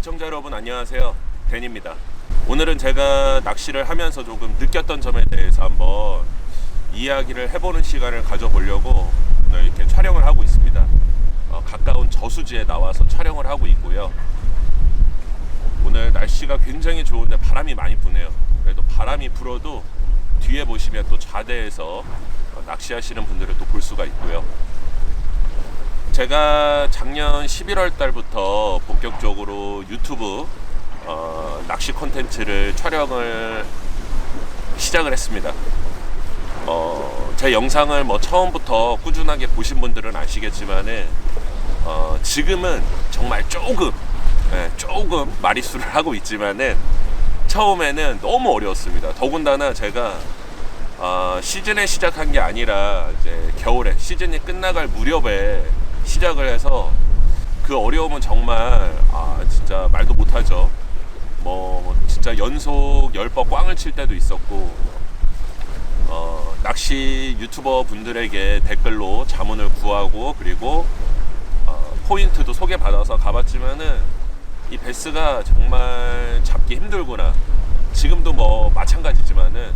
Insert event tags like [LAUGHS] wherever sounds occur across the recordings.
시청자 여러분 안녕하세요. 댄입니다. 오늘은 제가 낚시를 하면서 조금 느꼈던 점에 대해서 한번 이야기를 해보는 시간을 가져보려고 오늘 이렇게 촬영을 하고 있습니다. 어, 가까운 저수지에 나와서 촬영을 하고 있고요. 오늘 날씨가 굉장히 좋은데 바람이 많이 부네요. 그래도 바람이 불어도 뒤에 보시면 또 좌대에서 어, 낚시하시는 분들을 또 볼 수가 있고요 제가 작년 11월 달부터 본격적으로 유튜브 어, 낚시 콘텐츠를 촬영을 시작을 했습니다. 어, 제 영상을 뭐 처음부터 꾸준하게 보신 분들은 아시겠지만은 어, 지금은 정말 조금 예, 조금 마리수를 [LAUGHS] 하고 있지만은 처음에는 너무 어려웠습니다. 더군다나 제가 어, 시즌에 시작한 게 아니라 이제 겨울에 시즌이 끝나갈 무렵에 시작을 해서 그 어려움은 정말 아 진짜 말도 못하죠. 뭐 진짜 연속 10번 꽝을 칠 때도 있었고 어, 낚시 유튜버 분들에게 댓글로 자문을 구하고 그리고 어, 포인트도 소개받아서 가봤지만은 이 베스가 정말 잡기 힘들구나. 지금도 뭐 마찬가지지만은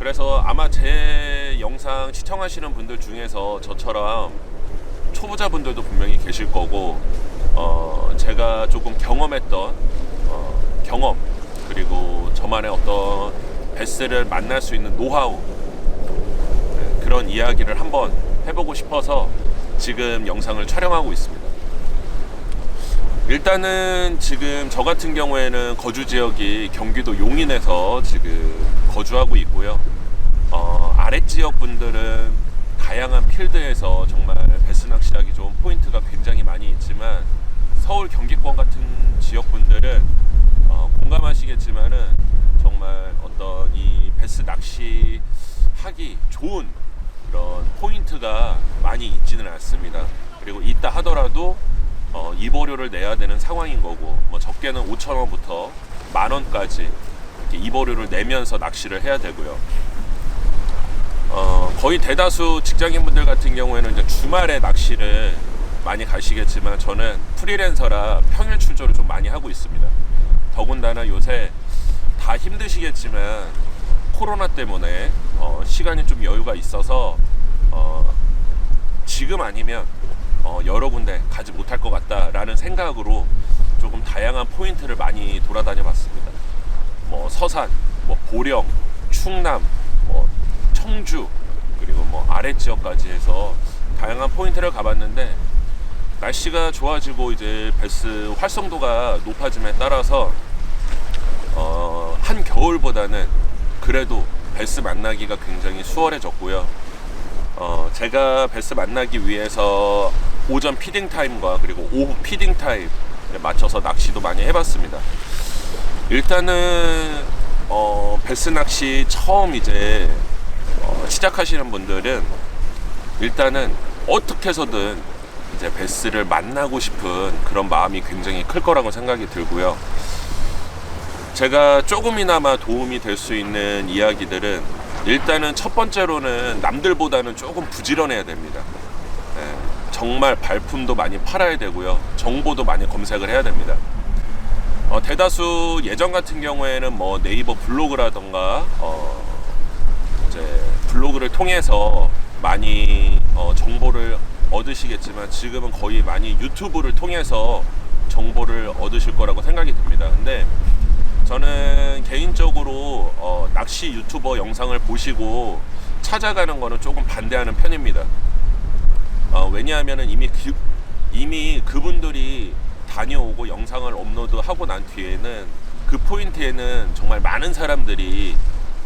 그래서 아마 제 영상 시청하시는 분들 중에서 저처럼 초보자분들도 분명히 계실 거고 어, 제가 조금 경험했던 어, 경험 그리고 저만의 어떤 베스를 만날 수 있는 노하우 네, 그런 이야기를 한번 해보고 싶어서 지금 영상을 촬영하고 있습니다. 일단은 지금 저 같은 경우에는 거주 지역이 경기도 용인에서 지금 거주하고 있고요. 어, 아래 지역 분들은 다양한 필드에서 정말 베스 낚시하기 좋은 포인트가 굉장히 많이 있지만 서울 경기권 같은 지역 분들은 어, 공감하시겠지만은 정말 어떤 이 베스 낚시 하기 좋은 그런 포인트가 많이 있지는 않습니다. 그리고 있다 하더라도 어, 이보료를 내야 되는 상황인 거고 뭐 적게는 5천 원부터 만 원까지 이렇게 이보료를 내면서 낚시를 해야 되고요. 어, 거의 대다수 직장인분들 같은 경우에는 이제 주말에 낚시를 많이 가시겠지만 저는 프리랜서라 평일 출조를 좀 많이 하고 있습니다. 더군다나 요새 다 힘드시겠지만 코로나 때문에 어, 시간이 좀 여유가 있어서 어, 지금 아니면 어, 여러 군데 가지 못할 것 같다라는 생각으로 조금 다양한 포인트를 많이 돌아다녀 봤습니다. 뭐 서산, 뭐 보령, 충남, 뭐 청주 그리고 뭐 아래 지역까지 해서 다양한 포인트를 가봤는데 날씨가 좋아지고 이제 베스 활성도가 높아짐에 따라서 어, 한 겨울보다는 그래도 베스 만나기가 굉장히 수월해졌고요. 어, 제가 베스 만나기 위해서 오전 피딩 타임과 그리고 오후 피딩 타임에 맞춰서 낚시도 많이 해봤습니다. 일단은 어, 베스 낚시 처음 이제 어, 시작하시는 분들은 일단은 어떻게 해서든 이제 베스를 만나고 싶은 그런 마음이 굉장히 클 거라고 생각이 들고요. 제가 조금이나마 도움이 될 수 있는 이야기들은 일단은 첫 번째로는 남들보다는 조금 부지런해야 됩니다. 네, 정말 발품도 많이 팔아야 되고요. 정보도 많이 검색을 해야 됩니다. 어, 대다수 예전 같은 경우에는 뭐 네이버 블로그라던가 어, 블로그를 통해서 많이 어, 정보를 얻으시겠지만 지금은 거의 많이 유튜브를 통해서 정보를 얻으실 거라고 생각이 듭니다. 근데 저는 개인적으로 어, 낚시 유튜버 영상을 보시고 찾아가는 거는 조금 반대하는 편입니다. 어, 왜냐하면 이미 그, 이미 그분들이 다녀오고 영상을 업로드하고 난 뒤에는 그 포인트에는 정말 많은 사람들이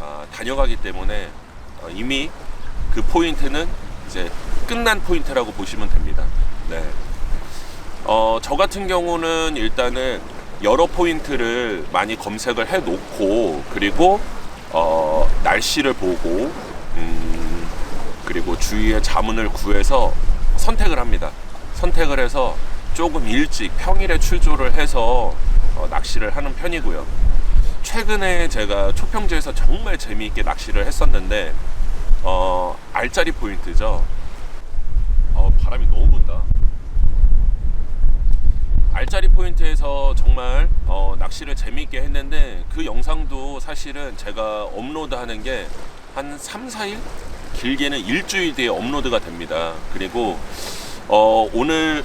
어, 다녀가기 때문에 어, 이미 그 포인트는 이제 끝난 포인트라고 보시면 됩니다. 네. 어, 저 같은 경우는 일단은 여러 포인트를 많이 검색을 해 놓고 그리고 어, 날씨를 보고 음, 그리고 주위에 자문을 구해서 선택을 합니다. 선택을 해서 조금 일찍 평일에 출조를 해서 어, 낚시를 하는 편이고요. 최근에 제가 초평지에서 정말 재미있게 낚시를 했었는데 어, 알짜리 포인트죠. 어, 바람이 너무 분다. 포인트에서 정말 어, 낚시를 재미있게 했는데 그 영상도 사실은 제가 업로드하는 게 한 3, 4일? 길게는 일주일 뒤에 업로드가 됩니다. 그리고 어, 오늘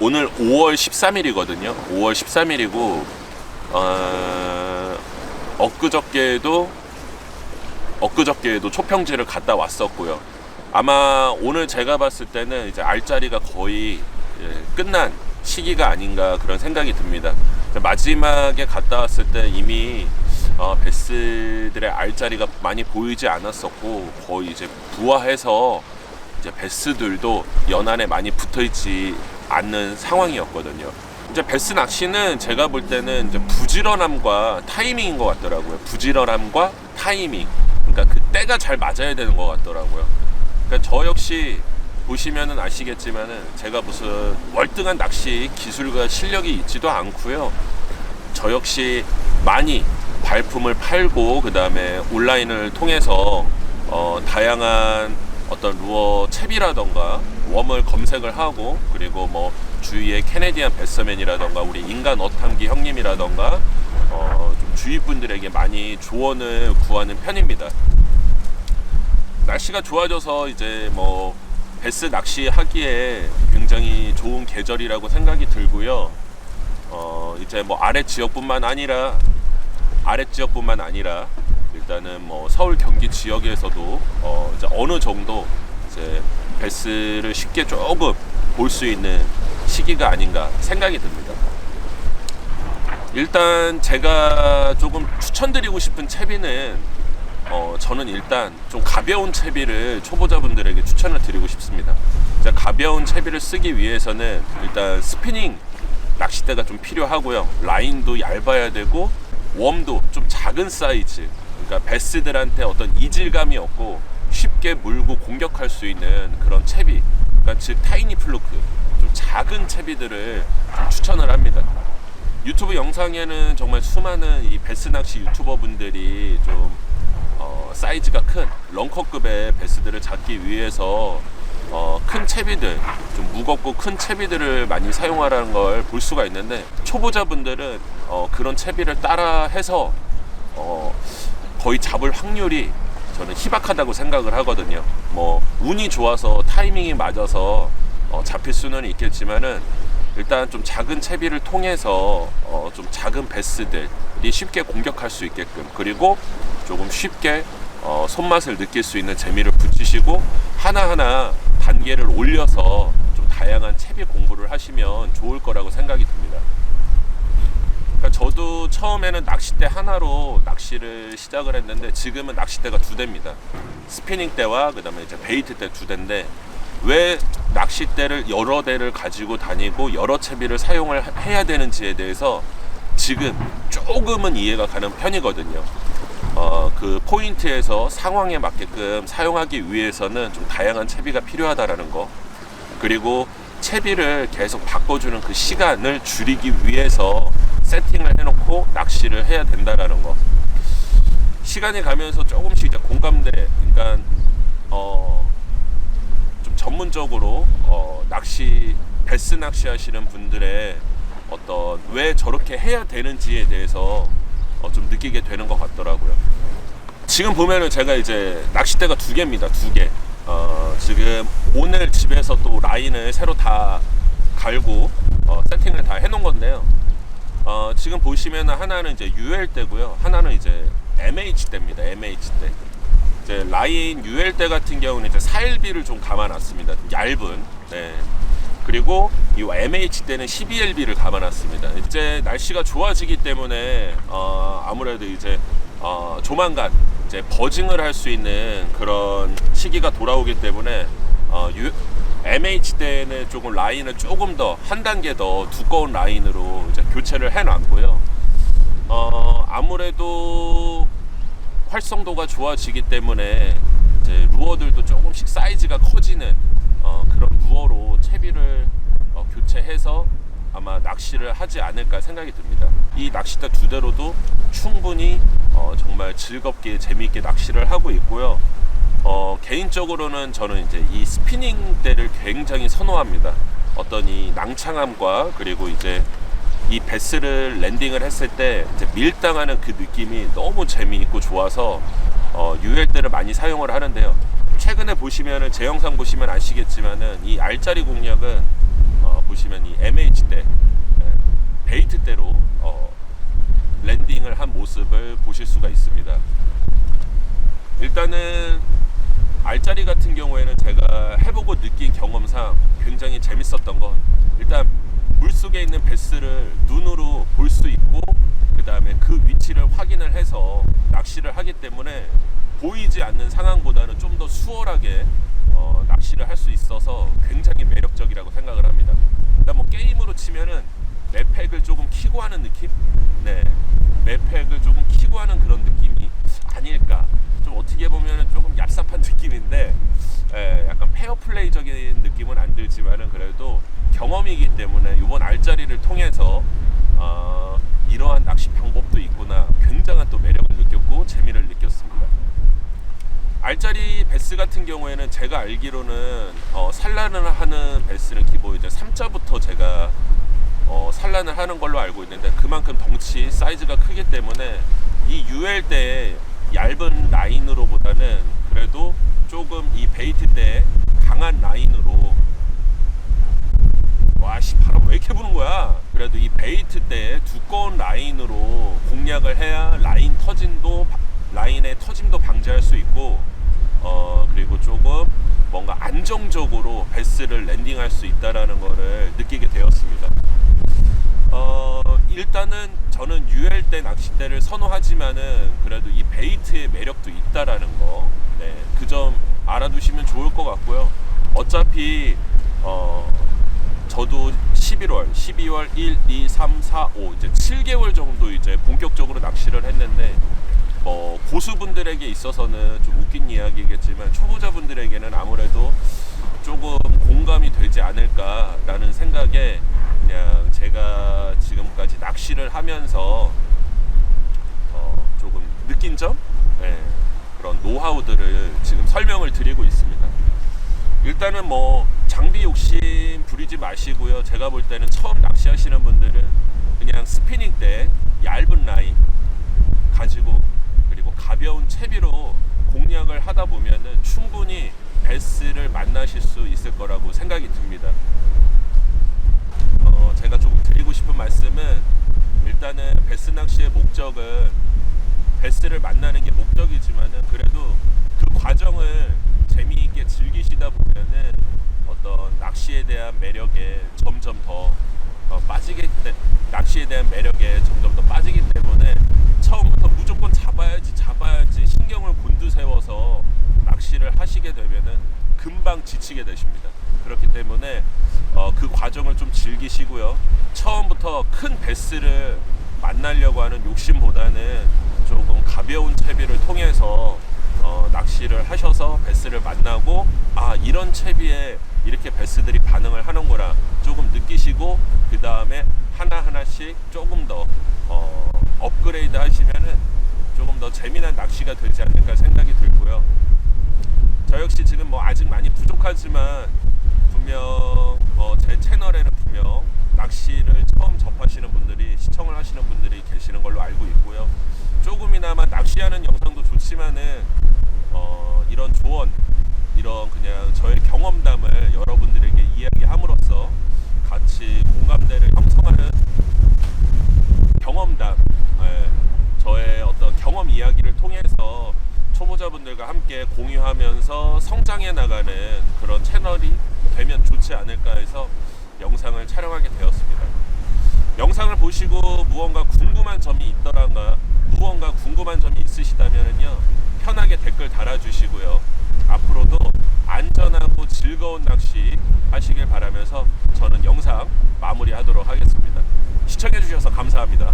오늘 5월 13일이거든요. 5월 13일이고 어, 엊그저께도 엊그저께도 초평지를 갔다 왔었고요. 아마 오늘 제가 봤을 때는 이제 알짜리가 거의 예, 끝난 시기가 아닌가 그런 생각이 듭니다. 마지막에 갔다 왔을 때 이미 어, 베스들의 알짜리가 많이 보이지 않았었고 거의 이제 부화해서 이제 베스들도 연안에 많이 붙어 있지 않는 상황이었거든요. 이제 베스 낚시는 제가 볼 때는 이제 부지런함과 타이밍인 것 같더라고요. 부지런함과 타이밍. 그러니까 그 때가 잘 맞아야 되는 것 같더라고요. 그러니까 저 역시 보시면은 아시겠지만은 제가 무슨 월등한 낚시 기술과 실력이 있지도 않고요. 저 역시 많이 발품을 팔고 그 다음에 온라인을 통해서 어, 다양한 어떤 루어 채비라던가 웜을 검색을 하고 그리고 뭐 주위에 캐네디안 베스맨이라던가 우리 인간 어탐기 형님이라던가 어, 좀 주위 분들에게 많이 조언을 구하는 편입니다. 날씨가 좋아져서 이제 뭐 베스 낚시 하기에 굉장히 좋은 계절이라고 생각이 들고요. 어 이제 뭐 아래 지역뿐만 아니라 아래 지역뿐만 아니라 일단은 뭐 서울 경기 지역에서도 어 이제 어느 정도 이제 베스를 쉽게 조금 볼 수 있는 시기가 아닌가 생각이 듭니다. 일단 제가 조금 추천드리고 싶은 채비는 어, 저는 일단 좀 가벼운 채비를 초보자분들에게 추천을 드리고 싶습니다. 자, 가벼운 채비를 쓰기 위해서는 일단 스피닝 낚싯대가 좀 필요하고요. 라인도 얇아야 되고 웜도 좀 작은 사이즈. 그러니까 베스들한테 어떤 이질감이 없고 쉽게 물고 공격할 수 있는 그런 채비. 그러니까 즉 타이니 플루크. 좀 작은 채비들을 좀 추천을 합니다. 유튜브 영상에는 정말 수많은 이 베스 낚시 유튜버 분들이 좀 어, 사이즈가 큰 런커급의 베스들을 잡기 위해서 어, 큰 채비들, 좀 무겁고 큰 채비들을 많이 사용하라는 걸 볼 수가 있는데 초보자분들은 어, 그런 채비를 따라 해서 어, 거의 잡을 확률이 저는 희박하다고 생각을 하거든요. 뭐 운이 좋아서 타이밍이 맞아서 어, 잡힐 수는 있겠지만은 일단 좀 작은 채비를 통해서 어, 좀 작은 베스들이 쉽게 공격할 수 있게끔 그리고 조금 쉽게 어, 손맛을 느낄 수 있는 재미를 붙이시고 하나하나 단계를 올려서 좀 다양한 채비 공부를 하시면 좋을 거라고 생각이 듭니다. 저도 처음에는 낚싯대 하나로 낚시를 시작을 했는데 지금은 낚싯대가 두 대입니다. 스피닝 대와 그다음에 이제 베이트 대 두 대인데 왜 낚싯대를 여러 대를 가지고 다니고 여러 채비를 사용을 해야 되는지에 대해서 지금 조금은 이해가 가는 편이거든요. 어, 그 포인트에서 상황에 맞게끔 사용하기 위해서는 좀 다양한 채비가 필요하다라는 거. 그리고 채비를 계속 바꿔주는 그 시간을 줄이기 위해서 세팅을 해놓고 낚시를 해야 된다라는 거. 시간이 가면서 조금씩 이제 공감대, 그러니까 어, 좀 전문적으로 어, 낚시 베스 낚시 하시는 분들의 어떤 왜 저렇게 해야 되는지에 대해서 어, 좀 느끼게 되는 것 같더라고요. 지금 보면은 제가 이제 낚싯대가 두 개입니다. 두 개. 어, 지금 오늘 집에서 또 라인을 새로 다 갈고 어, 세팅을 다 해놓은 건데요. 어, 지금 보시면 하나는 이제 UL대고요. 하나는 이제 MH대입니다. MH대. 이제 라인 UL대 같은 경우는 이제 사일비를 좀 감아놨습니다. 얇은. 네. 그리고 이 MH대는 12LB를 감아놨습니다. 이제 날씨가 좋아지기 때문에 어, 아무래도 이제 어, 조만간 이제 버징을 할 수 있는 그런 시기가 돌아오기 때문에 어, 유, MH대는 조금 라인을 조금 더 한 단계 더 두꺼운 라인으로 이제 교체를 해놨고요. 어, 아무래도 활성도가 좋아지기 때문에 이제 루어들도 조금씩 사이즈가 커지는 어, 그런 루어로 채비를 어, 교체해서 아마 낚시를 하지 않을까 생각이 듭니다. 이 낚싯대 두 대로도 충분히 어, 정말 즐겁게 재미있게 낚시를 하고 있고요. 어, 개인적으로는 저는 이제 이 스피닝 대를 굉장히 선호합니다. 어떤 이 낭창함과 그리고 이제 이 베스를 랜딩을 했을 때 밀당하는 그 느낌이 너무 재미있고 좋아서 어, UL대를 많이 사용을 하는데요. 최근에 보시면은 제 영상 보시면 아시겠지만은 이 알짜리 공략은 어, 보시면 이 MH대 베이트 대로 어, 랜딩을 한 모습을 보실 수가 있습니다. 일단은 알짜리 같은 경우에는 제가 해보고 느낀 경험상 굉장히 재밌었던 건 일단 물 속에 있는 베스를 눈으로 볼 수 있고 그 다음에 그 위치를 확인을 해서 낚시를 하기 때문에 보이지 않는 상황보다는 좀 더 수월하게 어, 낚시를 할 수 있어서 굉장히 매력적이라고 생각을 합니다. 일단 뭐 게임으로 치면은 맵팩을 조금 키고 하는 느낌? 네, 맵팩을 조금 키고 하는 그런 느낌이 아닐까. 좀 어떻게 보면은 조금 얍삽한 [LAUGHS] 느낌인데, 예, 약간 페어플레이적인 느낌은 안 들지만은 그래도 경험이기 때문에 이번 알짜리를 통해서 어, 이러한 낚시 방법도 있구나. 굉장한 또 매력을 느꼈고 재미를 느꼈습니다. 알짜리 베스 같은 경우에는 제가 알기로는 어, 산란을 하는 베스는 기본 이제 3자부터 제가 어, 산란을 하는 걸로 알고 있는데 그만큼 덩치 사이즈가 크기 때문에 이 UL 때 얇은 라인으로보다는 그래도 조금 이 베이트 때 강한 라인으로 와씨 바람 왜 이렇게 부는 거야 그래도 이 베이트 때 두꺼운 라인으로 공략을 해야 라인 터짐도 라인의 터짐도 방지할 수 있고 어 그리고 조금 뭔가 안정적으로 베스를 랜딩할 수 있다라는 거를 느끼게 되었습니다. 어 일단은 저는 UL 때 낚싯대를 선호하지만은 그래도 이 베이트의 매력도 있다라는 거, 네, 그 점 알아두시면 좋을 것 같고요. 어차피 어 저도 11월, 12월 1, 2, 3, 4, 5 이제 7개월 정도 이제 본격적으로 낚시를 했는데 뭐 고수분들에게 있어서는 좀 웃긴 이야기겠지만 초보자분들에게는 아무래도 조금 공감이 되지 않을까라는 생각에 그냥 제가 지금까지 낚시를 하면서 어 조금 느낀 점 네, 그런 노하우들을 지금 설명을 드리고 있습니다. 일단은 뭐 장비 욕심 부리지 마시고요. 제가 볼 때는 처음 낚시하시는 분들은 그냥 스피닝 때 얇은 라인 가지고 그리고 가벼운 채비로 공략을 하다 보면은 충분히 베스를 만나실 수 있을 거라고 생각이 듭니다. 어, 제가 조금 드리고 싶은 말씀은 일단은 베스 낚시의 목적은 베스를 만나는 게 목적이지만은 그래도 그 과정을 재미있게 즐기시다 보면은 어떤 낚시에 대한 매력에 점점 더 어, 빠지게 돼- 낚시에 대한 매력에 점점 더 빠지기 때문에 처음부터 무조건 잡아야지 잡아야지 신경을 곤두세워서 낚시를 하시게 되면은 금방 지치게 되십니다. 그렇기 때문에 어, 그 과정을 좀 즐기시고요. 처음부터 큰 베스를 만나려고 하는 욕심보다는 조금 가벼운 채비를 통해서 어, 낚시를 하셔서 베스를 만나고 아 이런 채비에 이렇게 베스들이 반응을 하는구나 조금 느끼시고 그 다음에 하나 하나씩 조금 더 어, 업그레이드 하시면은 조금 더 재미난 낚시가 되지 않을까 생각이 들고요. 저 역시 지금 뭐 아직 많이 부족하지만 분명 어, 제 채널에는 분명 낚시를 처음 접하시는 분들이 시청을 하시는 분들이 계시는 걸로 알고 있고요. 조금이나마 낚시하는 영상도 좋지만은 어, 이런 조언, 이런 그냥 저의 경험담을 여러분들에게 이야기함으로써 같이 공감대를 형성하는 경험담, 예, 저의 어떤 경험 이야기를 통해서 초보자분들과 함께 공유하면서 성장해 나가는 그런 채널이 되면 좋지 않을까 해서 영상을 촬영하게 되었습니다. 영상을 보시고 무언가 궁금한 점이 있더란가 무언가 궁금한 점이 있으시다면요 편하게 댓글 달아주시고요. 앞으로도 안전하고 즐거운 낚시 하시길 바라면서 저는 영상 마무리하도록 하겠습니다. 시청해 주셔서 감사합니다